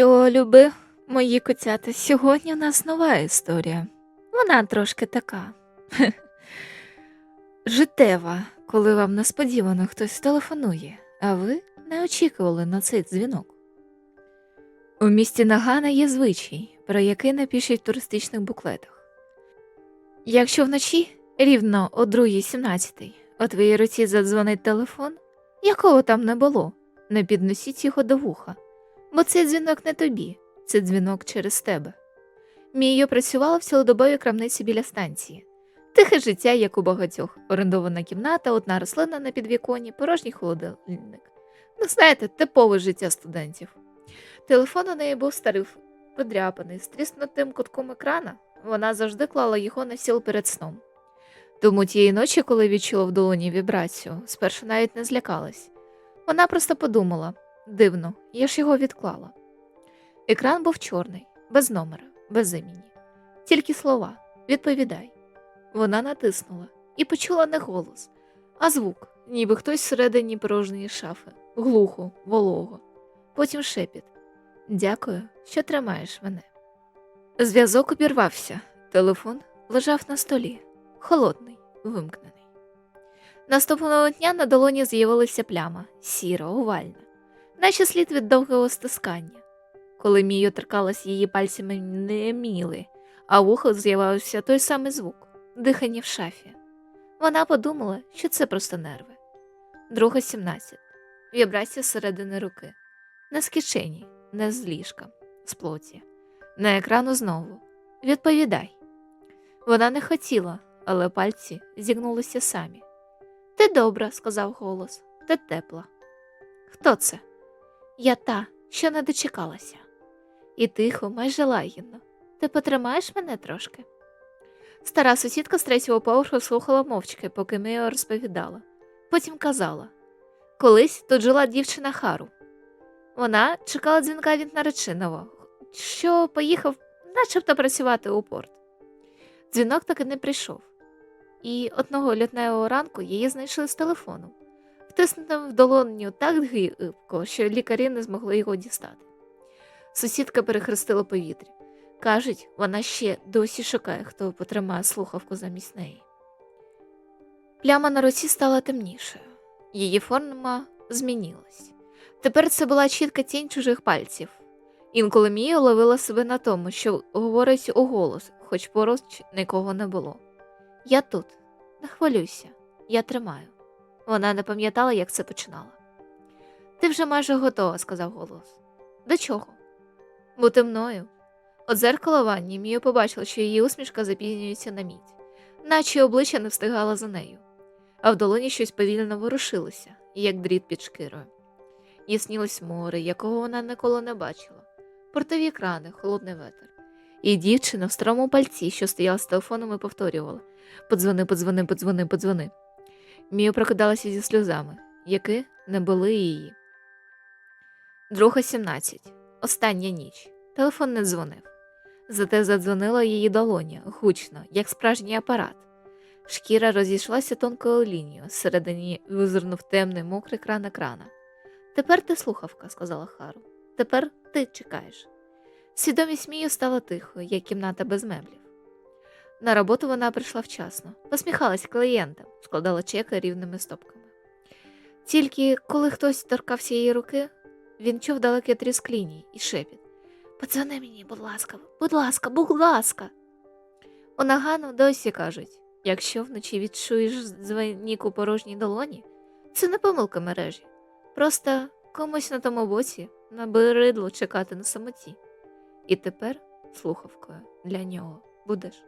що, люби, мої котята, сьогодні у нас нова історія. Вона трошки така життєва, коли вам несподівано хтось телефонує, а ви не очікували на цей дзвінок. У місті Нагана є звичай, про який напишуть в туристичних буклетах. Якщо вночі рівно о 2.17 у твоїй руці задзвонить телефон, якого там не було, не підносіть його до вуха, бо цей дзвінок не тобі, це дзвінок через тебе. Мія працювала в цілодобовій крамниці біля станції. Тихе життя, як у багатьох, орендована кімната, одна рослина на підвіконі, порожній холодильник. Ну, знаєте, типове життя студентів. Телефон у неї був старий, подряпаний, з тріснутим кутком екрана. Вона завжди клала його на стіл перед сном. Тому тієї ночі, коли відчула в долоні вібрацію, спершу навіть не злякалась. Вона просто подумала дивно, я ж його відклала. Екран був чорний, без номера, без імені. Тільки слова відповідай. Вона натиснула і почула не голос, а звук, ніби хтось всередині порожньої шафи, глухо, волого. Потім шепіт Дякую, що тримаєш мене. Зв'язок обірвався. Телефон лежав на столі, холодний, вимкнений. Наступного дня на долоні з'явилася пляма, сіра, овальна, наче слід від довгого стискання. Коли Мію торкалась її пальцями не міли, а в ухо з'явився той самий звук дихання в шафі. Вона подумала, що це просто нерви. Друга 17. Вібрація зсередини руки. Не з кишені, не з ліжка, з плоті. На екрану знову. Відповідай. Вона не хотіла, але пальці зігнулися самі. Ти добра, сказав голос, ти тепла. Хто це? Я та, що не дочекалася. І тихо, майже лагідно. Ти потримаєш мене трошки? Стара сусідка з третього поверху слухала мовчки, поки Мео розповідала. Потім казала колись тут жила дівчина Хару. Вона чекала дзвінка від нареченого, що поїхав начебто працювати у порт. Дзвінок таки не прийшов, і одного лютневого ранку її знайшли з телефоном, втиснутим в долоню так гибко, що лікарі не змогли його дістати. Сусідка перехрестила повітря. Кажуть, вона ще досі шукає, хто потримає слухавку замість неї. Пляма на руці стала темнішою, її форма змінилась. Тепер це була чітка тінь чужих пальців. Інколи Мія ловила себе на тому, що говорить у голос, хоч поруч нікого не було. Я тут, не хвилюйся, я тримаю. Вона не пам'ятала, як це починала. Ти вже майже готова, сказав голос. До чого? Бути мною. От зеркала ванні Мія побачила, що її усмішка запізнюється на мідь, наче обличчя не встигала за нею, а в долоні щось повільно ворушилося, як дріт під шкірою. Їй снілось море, якого вона ніколи не бачила, портові крани, холодний ветер. І дівчина в старому пальці, що стояла з телефоном і повторювала подзвони, подзвони, подзвони, подзвони. Мія прокидалася зі сльозами, які не були її. Друга 17. Остання ніч. Телефон не дзвонив. Зате задзвонила її долоня, гучно, як справжній апарат. Шкіра розійшлася тонкою лінією, всередині визирнув темний мокрий кран екрана. Тепер ти слухавка, сказала Хару. Тепер ти чекаєш. Свідомість Мію стала тихою, як кімната без меблів. На роботу вона прийшла вчасно, посміхалась клієнтам, складала чеки рівними стопками. Тільки коли хтось торкався її руки, він чув далекий тріск ліній і шепіт. Подзвони мені, будь ласка, будь ласка, будь ласка. У нагану досі кажуть якщо вночі відчуєш дзвонік у порожній долоні, це не помилка мережі. Просто комусь на тому боці набридло чекати на самоті. І тепер слухавкою для нього будеш.